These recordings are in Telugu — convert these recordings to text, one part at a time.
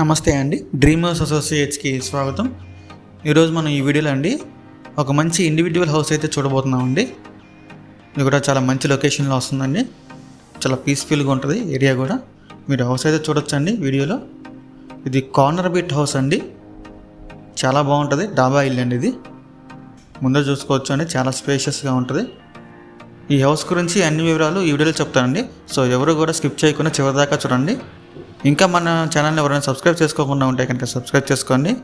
నమస్తే అండి. డ్రీమర్స్ అసోసియేట్స్కి స్వాగతం. ఈరోజు మనం ఈ వీడియోలో అండి ఒక మంచి ఇండివిజువల్ హౌస్ అయితే చూడబోతున్నామండి. ఇది కూడా చాలా మంచి లొకేషన్లో వస్తుందండి. చాలా పీస్ఫుల్గా ఉంటుంది ఏరియా కూడా. మీరు హౌస్ అయితే చూడొచ్చండి వీడియోలో. ఇది కార్నర్ బిట్ హౌస్ అండి. చాలా బాగుంటుంది. డాబా ఇల్లు అండి ఇది. ముందే చూసుకోవచ్చు అండి. చాలా స్పేషియస్గా ఉంటుంది. ఈ హౌస్ గురించి అన్ని వివరాలు ఈ వీడియోలో చెప్తానండి. సో ఎవరు కూడా స్కిప్ చేయకుండా చివరిదాకా చూడండి. ఇంకా మన ఛానల్ని ఎవరైనా సబ్స్క్రైబ్ చేసుకోకుండా ఉంటే కనుక సబ్స్క్రైబ్ చేసుకోండి.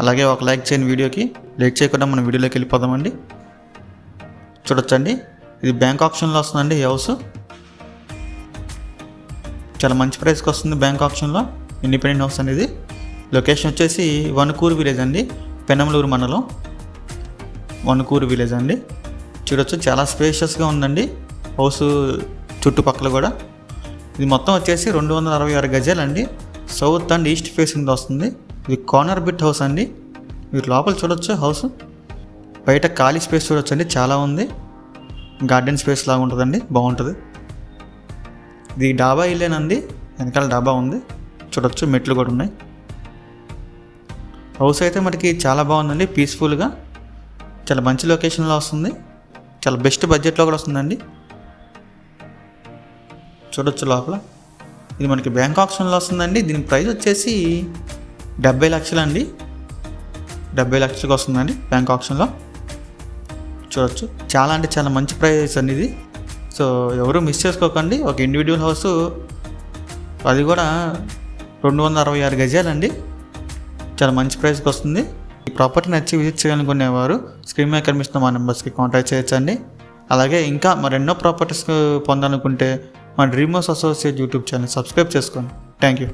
అలాగే ఒక లైక్ చేయని వీడియోకి లైక్ చేయకుండా మన వీడియోలోకి వెళ్ళిపోదామండి. చూడొచ్చండి. ఇది బ్యాంక్ ఆప్షన్లో వస్తుందండి ఈ హౌస్. చాలా మంచి ప్రైస్కి వస్తుంది బ్యాంక్ ఆప్షన్లో. ఇండిపెండెంట్ హౌస్ అనేది. లొకేషన్ వచ్చేసి వనుకూరు విలేజ్ అండి. పెనమలూరు మండలం. వనుకూరు విలేజ్ అండి. చూడొచ్చు. చాలా స్పేషియస్గా ఉందండి. హౌస్ చుట్టుపక్కల కూడా. ఇది మొత్తం వచ్చేసి రెండు వందల అరవై ఆరు గజాలండి. సౌత్ అండ్ ఈస్ట్ ఫేసింగ్ వస్తుంది. ఇది కార్నర్ బిట్ హౌస్ అండి. మీరు లోపల చూడొచ్చు హౌస్ బయట ఖాళీ స్పేస్ చూడొచ్చు అండి చాలా ఉంది. గార్డెన్ స్పేస్ లాగా ఉంటుందండి. బాగుంటుంది. ఇది డాబా ఇల్లేనండి వెనకాల డాబా ఉంది. చూడొచ్చు. మెట్లు కూడా ఉన్నాయి. హౌస్ అయితే మనకి చాలా బాగుందండి. పీస్ఫుల్గా చాలా మంచి లొకేషన్లో వస్తుంది. చాలా బెస్ట్ బడ్జెట్లో కూడా వస్తుందండి. చూడొచ్చు లోపల. ఇది మనకి బ్యాంక్ ఆప్షన్లో వస్తుందండి. దీని ప్రైస్ వచ్చేసి డెబ్బై లక్షలు అండి డెబ్బై లక్షలకు వస్తుందండి బ్యాంక్ ఆప్షన్లో. చూడొచ్చు. చాలా అంటే చాలా మంచి ప్రైస్ అండి ఇది. సో ఎవరు మిస్ చేసుకోకండి. ఒక ఇండివిజువల్ హౌస్ అది కూడా రెండు వందల అరవై ఆరు గజాలండి. చాలా మంచి ప్రైస్కి వస్తుంది. ఈ ప్రాపర్టీ నచ్చి విజిట్ చేయాలనుకునేవారు స్క్రీన్ మీద కనిపిస్తున్న మా నెంబర్స్కి కాంటాక్ట్ చేయొచ్చండి. అలాగే ఇంకా మరెన్నో ప్రాపర్టీస్ పొందాలనుకుంటే మా dreamers associate YouTube channel subscribe చేసుకోండి. Thank you.